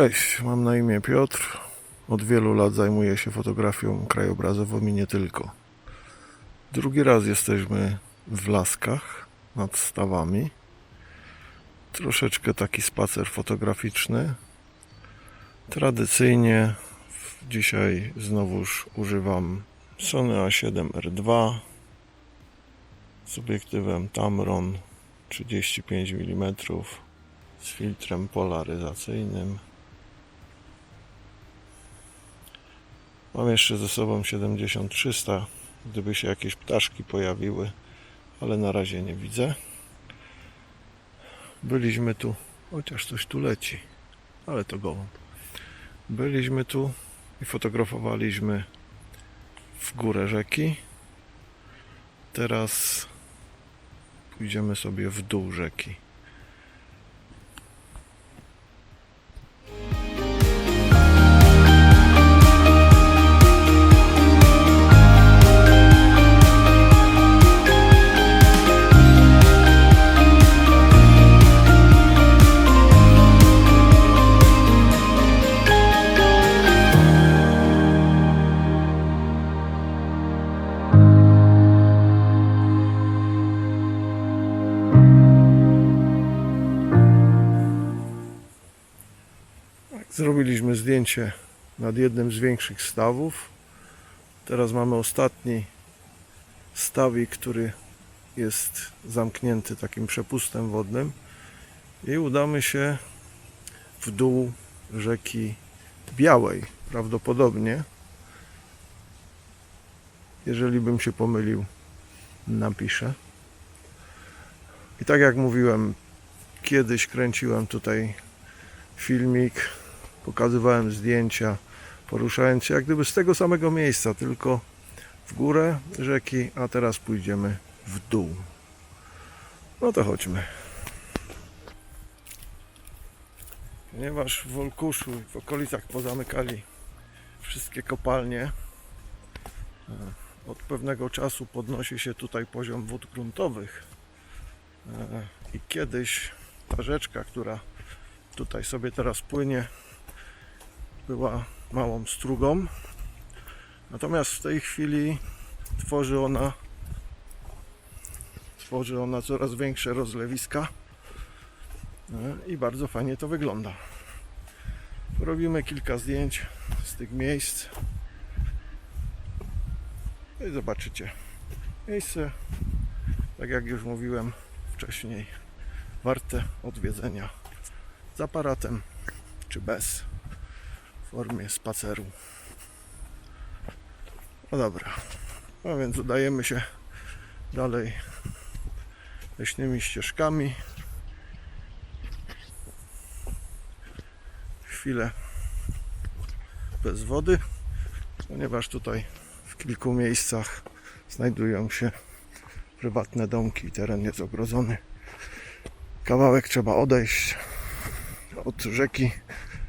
Cześć, mam na imię Piotr. Od wielu lat zajmuję się fotografią krajobrazową i nie tylko. Drugi raz jesteśmy w Laskach nad stawami. Troszeczkę taki spacer fotograficzny. Tradycyjnie dzisiaj znowuż używam Sony A7R2 z obiektywem Tamron 35 mm z filtrem polaryzacyjnym. Mam jeszcze ze sobą 70-300, gdyby się jakieś ptaszki pojawiły, ale na razie nie widzę. Byliśmy tu, chociaż coś tu leci, ale to gołąb. Byliśmy tu i fotografowaliśmy w górę rzeki. Teraz pójdziemy sobie w dół rzeki. Zrobiliśmy zdjęcie nad jednym z większych stawów. Teraz mamy ostatni stawik, który jest zamknięty takim przepustem wodnym i udamy się w dół rzeki Białej. Prawdopodobnie, jeżeli bym się pomylił, napiszę. I tak jak mówiłem, kiedyś kręciłem tutaj filmik pokazywałem zdjęcia, poruszając się jak gdyby z tego samego miejsca, tylko w górę rzeki, a teraz pójdziemy w dół. No to chodźmy. Ponieważ w Wolkuszu i w okolicach pozamykali wszystkie kopalnie, e, od pewnego czasu podnosi się tutaj poziom wód gruntowych E, i kiedyś ta rzeczka, która tutaj sobie teraz płynie, była małą strugą. Natomiast w tej chwili tworzy ona tworzy ona coraz większe rozlewiska E, i bardzo fajnie to wygląda. Robimy kilka zdjęć z tych miejsc. No I zobaczycie. Miejsce, tak jak już mówiłem wcześniej, warte odwiedzenia z aparatem czy bez formie spaceru. No dobra, no więc udajemy się dalej leśnymi ścieżkami. Chwilę bez wody, ponieważ tutaj w kilku miejscach znajdują się prywatne domki i teren jest ogrodzony. Kawałek trzeba odejść od rzeki,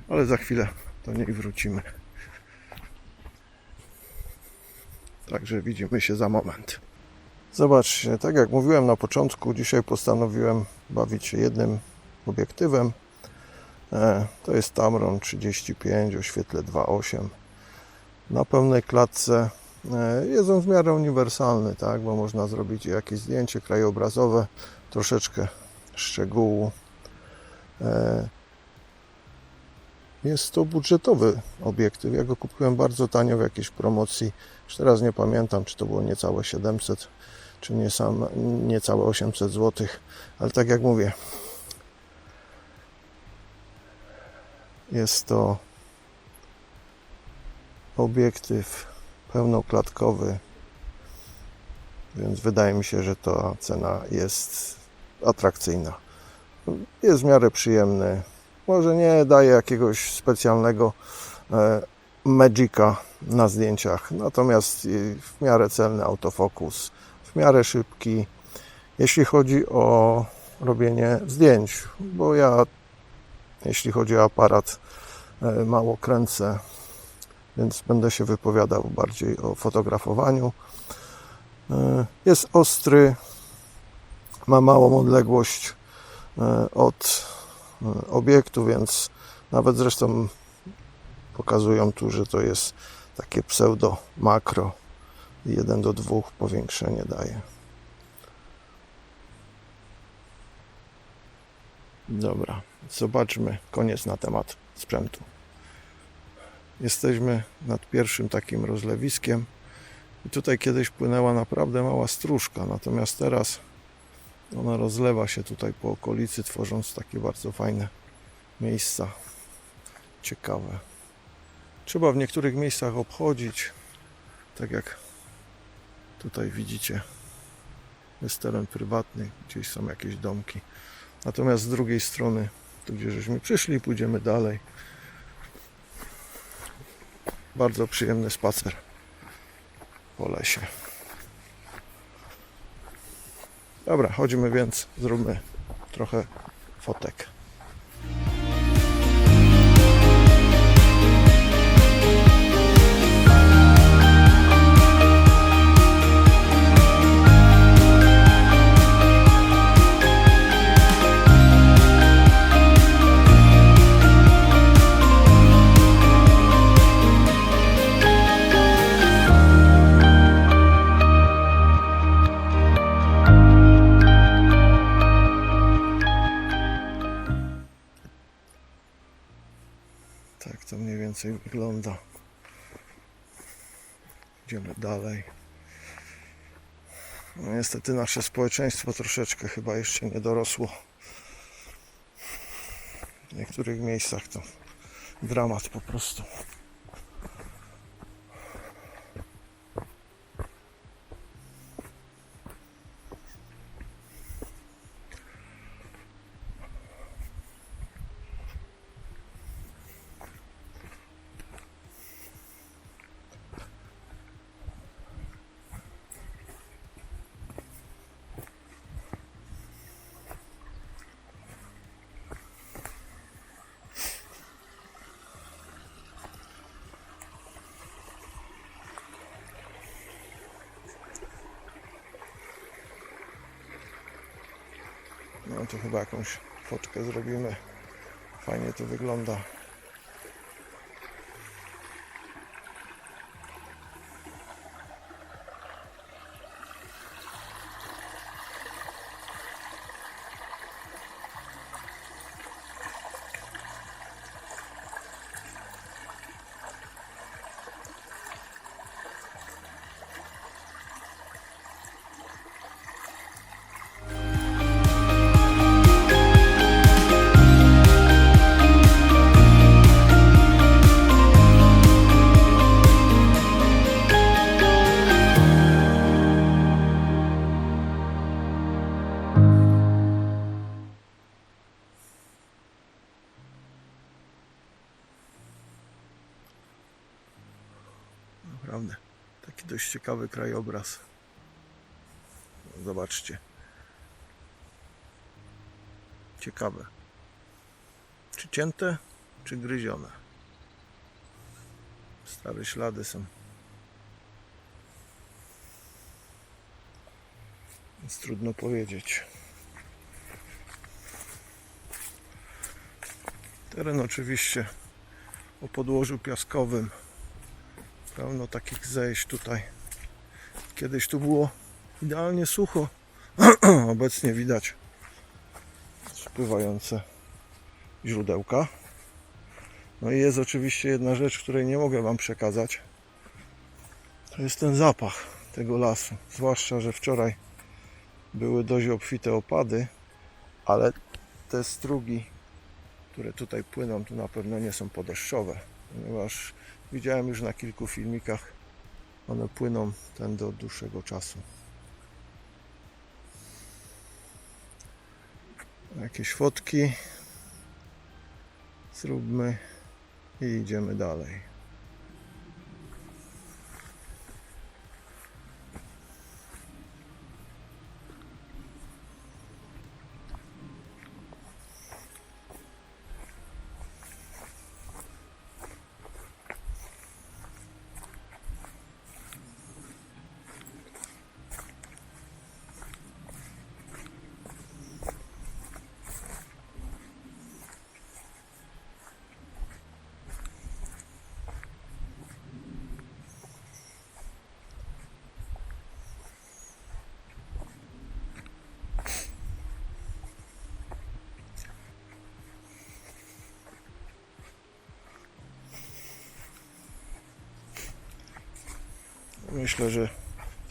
ale za chwilę do niej wrócimy. Także widzimy się za moment. Zobaczcie, tak jak mówiłem na początku, dzisiaj postanowiłem bawić się jednym obiektywem. E, To jest Tamron 35 o świetle 2.8 na pełnej klatce. E, Jest on w miarę uniwersalny, tak, bo można zrobić jakieś zdjęcie krajobrazowe, troszeczkę szczegółu. Jest to budżetowy obiektyw. Ja go kupiłem bardzo tanio w jakiejś promocji. Już teraz nie pamiętam, czy to było niecałe 700, czy nie sam, niecałe 800 zł. Ale tak jak mówię, jest to obiektyw pełnoklatkowy, więc wydaje mi się, że ta cena jest atrakcyjna. Jest w miarę przyjemny. Może nie daje jakiegoś specjalnego e, magica na zdjęciach, natomiast i w miarę celny autofokus, w miarę szybki, jeśli chodzi o robienie zdjęć, bo ja, jeśli chodzi o aparat, e, mało kręcę, więc będę się wypowiadał bardziej o fotografowaniu. E, Jest ostry, ma małą odległość e, od e, obiektu, więc Nawet zresztą pokazują tu, że to jest takie pseudo makro. 1 do 2 powiększenie daje. Dobra, zobaczmy koniec na temat sprzętu. Jesteśmy nad pierwszym takim rozlewiskiem i tutaj kiedyś płynęła naprawdę mała stróżka, natomiast teraz ona rozlewa się tutaj po okolicy, tworząc takie bardzo fajne miejsca. Ciekawe. Trzeba w niektórych miejscach obchodzić, tak jak tutaj widzicie. Jest teren prywatny, gdzieś są jakieś domki. Natomiast z drugiej strony, tu gdzie żeśmy przyszli, pójdziemy dalej. Bardzo przyjemny spacer po lesie. Dobra, chodźmy więc, zróbmy trochę fotek. Więcej wygląda. Idziemy dalej. No niestety nasze społeczeństwo troszeczkę chyba jeszcze nie dorosło. W niektórych miejscach to dramat po prostu. No to chyba jakąś fotkę zrobimy. Fajnie to wygląda. Dość ciekawy krajobraz. Zobaczcie. Ciekawe. Czy cięte, czy gryzione? Stare ślady są. Więc trudno powiedzieć. Teren oczywiście o podłożu piaskowym. Pełno takich zejść tutaj. Kiedyś tu było idealnie sucho. Obecnie widać spływające źródełka. No i jest oczywiście jedna rzecz, której nie mogę Wam przekazać. To jest ten zapach tego lasu. Zwłaszcza, że wczoraj były dość obfite opady, ale te strugi, które tutaj płyną, tu na pewno nie są podeszczowe, ponieważ widziałem już na kilku filmikach, one płyną tędy od dłuższego czasu. Jakieś fotki zróbmy i idziemy dalej. Myślę, że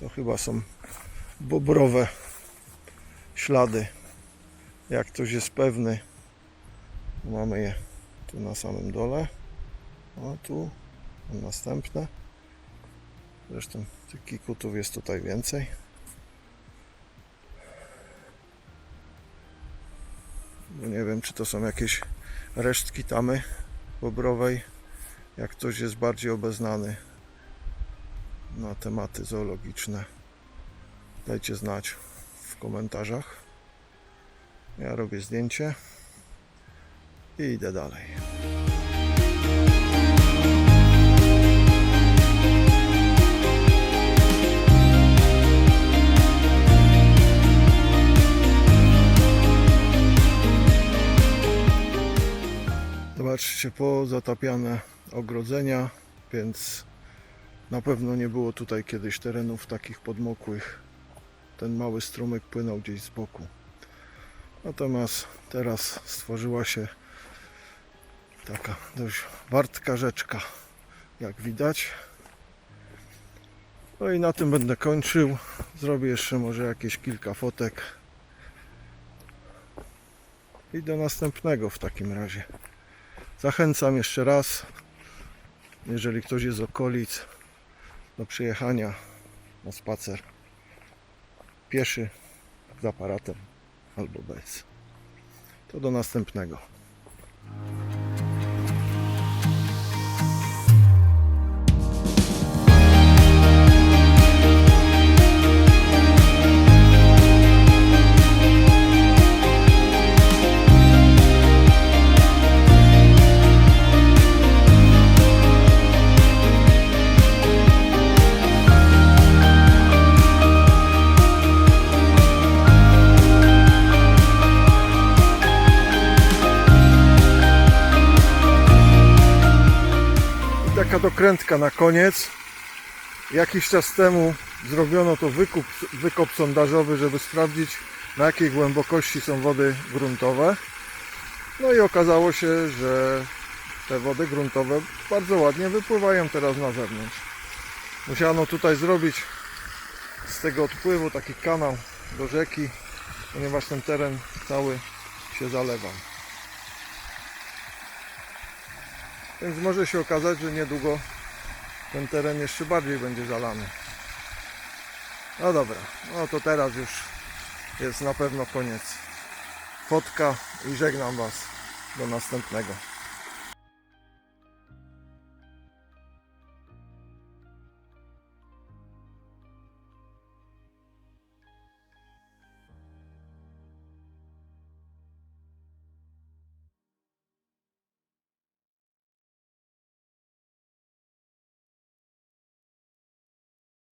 to chyba są bobrowe ślady. Jak ktoś jest pewny, mamy je tu na samym dole. A tu następne. Zresztą tych kikutów jest tutaj więcej. Nie wiem, czy to są jakieś resztki tamy bobrowej. Jak ktoś jest bardziej obeznany na tematy zoologiczne, dajcie znać w komentarzach. Ja robię zdjęcie i idę dalej. Zobaczcie, pozatapiane ogrodzenia, więc na pewno nie było tutaj kiedyś terenów takich podmokłych. Ten mały strumyk płynął gdzieś z boku. Natomiast teraz stworzyła się taka dość wartka rzeczka, jak widać. No i na tym będę kończył. Zrobię jeszcze może jakieś kilka fotek. I do następnego w takim razie. Zachęcam jeszcze raz, jeżeli ktoś jest z okolic, do przyjechania na spacer pieszy z aparatem albo bez. To do następnego. Taka dokrętka na koniec. Jakiś czas temu zrobiono to wykup, wykop sondażowy, żeby sprawdzić na jakiej głębokości są wody gruntowe. No i okazało się, że te wody gruntowe bardzo ładnie wypływają teraz na zewnątrz. Musiano tutaj zrobić z tego odpływu taki kanał do rzeki, ponieważ ten teren cały się zalewa. Więc może się okazać, że niedługo ten teren jeszcze bardziej będzie zalany. No dobra, no to teraz już jest na pewno koniec. Fotka i żegnam Was. Do następnego.